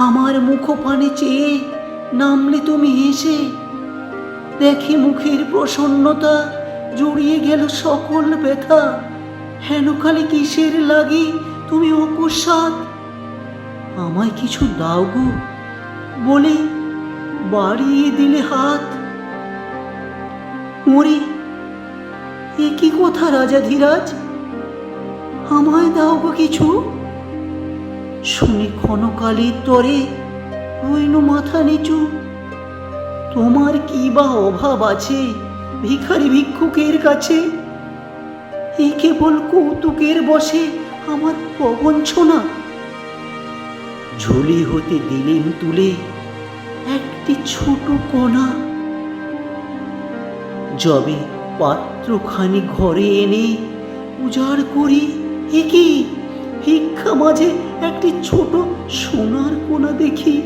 আমার মুখপানে চেয়ে নামলে তুমি হেসে। দেখে মুখের প্রসন্নতা জড়িয়ে গেল সকল ব্যথা। হেন খালি কিসের লাগি তুমি অকস্মাৎ? আমায় কিছু দাও গো, বলে বাড়িয়ে দিলে হাত। মরি, এ কি কথা রাজা ধীরাজ? আমায় দাও গো কিছু। শুনে ক্ষণকালের তরে হইল মাথা নিচু। তোমার কি বা অভাব আছে ভিখারি ভিক্ষুকের কাছে? এই কেবল কৌতুকের বসে আমার প্রবঞ্চনা ঝুলি হতে দিলেন তুলে একটি ছোট কণা। যবে পাত্রখানি ঘরে এনে উজাড় করি এ কি ভিক্ষা মাঝে একটি ছোট সোনার কোনা দেখি।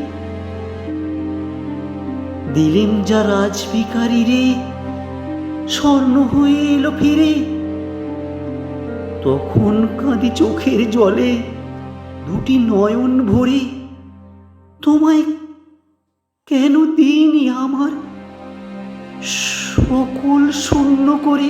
দিলেন যা রাজভিকারী রে, স্বর্ণ হয়ে এলো ফিরে। তখন কাঁদি চোখের জলে, দুটি নয়ন ভরে, তোমায় কেন দিইনি আমার? সকল শূন্য করে